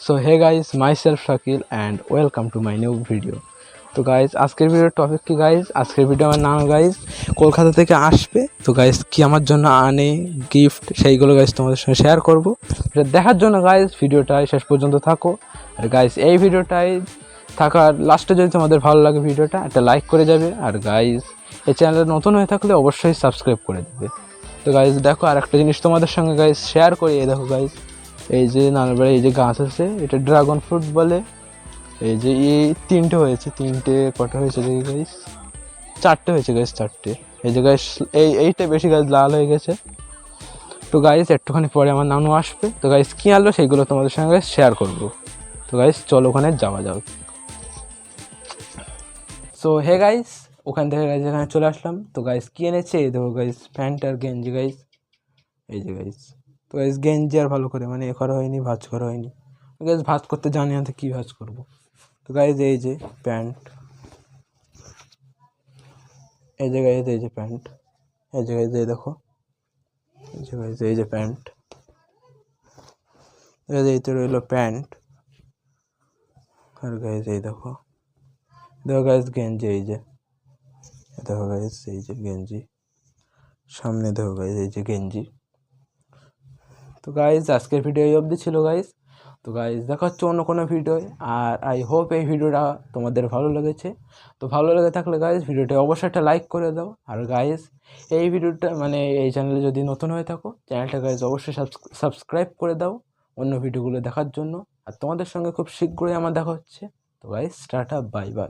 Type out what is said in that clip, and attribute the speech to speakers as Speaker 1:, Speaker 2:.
Speaker 1: So hey guys my self Shakil and welcome to my new video তো guys আজকের ভিডিওর topic কি guys আজকের ভিডিও আমার নাম গাইজ কলকাতা থেকে আসবে। তো গাইজ কি আমার জন্য আনে গিফট সেইগুলো গাইজ তোমাদের সঙ্গে শেয়ার করব। এটা দেখার জন্য গাইজ ভিডিওটাই শেষ পর্যন্ত থাকো। আর গাইজ এই ভিডিওটাই থাকার লাস্টে যদি তোমাদের ভালো লাগে ভিডিওটা, একটা লাইক করে যাবে। আর গাইজ এই চ্যানেলে নতুন হয়ে থাকলে অবশ্যই সাবস্ক্রাইব করে দেবে। তো গাইজ দেখো আর একটা জিনিস তোমাদের সঙ্গে গাইজ শেয়ার করি। এই দেখো গাইজ এই যে নানারবাড়ি এই যে গাছ আছে, এটা ড্রাগন ফ্রুট বলে। এই যে এই তিনটে হয়েছে, তিনটে, কটা হয়েছে দেখি গাইস চারটে হয়েছে গাইস চারটে। এই যে গাইস এই, এইটা বেশি গাছ লাল হয়ে গেছে। তো গাইস একটুখানি পরে আমার নানু আসবে। তো গাইস কী আনলো সেইগুলো তোমাদের সঙ্গে শেয়ার করব। তো গাইস চলো ওখানে যাওয়া যাবে সো হে গাইস ওখান থেকে গাইস এখানে চলে আসলাম। তো গাইস কী এনেছে? এই দেখো গাইস প্যান্ট আর গেঞ্জি গাইস এই যে গাইস তো গাইস গেঞ্জি আর ভালো করে মানে এ করা হয়নি, ভাজ করা হয়নি। গাইস ভাজ করতে জানি না তো কী ভাজ করব। তো গাইজ এই যে প্যান্ট। এই যে গাইজ এই যে প্যান্ট। এই যে গাইজ এই দেখো। এই যে গাইজ এই যে প্যান্ট। এই যে এইতে রইল প্যান্ট। আর গাইজ এই দেখো। দেখো গাইজ গেঞ্জি, এই যে। এই দেখো গাইজ এই যে গেঞ্জি। সামনে দেখো গাইজ এই যে গেঞ্জি। তো গাইজ আজকের ভিডিও এই অবধি ছিল গাইজ তো গাইজ দেখা হচ্ছে অন্য কোনো ভিডিওয় আর আই হোপ এই ভিডিওটা তোমাদের ভালো লেগেছে। তো ভালো লেগে থাকলে গাইজ ভিডিওটা অবশ্যই একটা লাইক করে দাও। আর গাইজ এই ভিডিওটা মানে এই চ্যানেলে যদি নতুন হয়ে থাকো চ্যানেলটা গাইজ অবশ্যই সাবস্ক্রাইব করে দাও অন্য ভিডিওগুলো দেখার জন্য। আর তোমাদের সঙ্গে খুব শীঘ্রই আমার দেখা হচ্ছে। তো গাইজ টাটা বাই বাই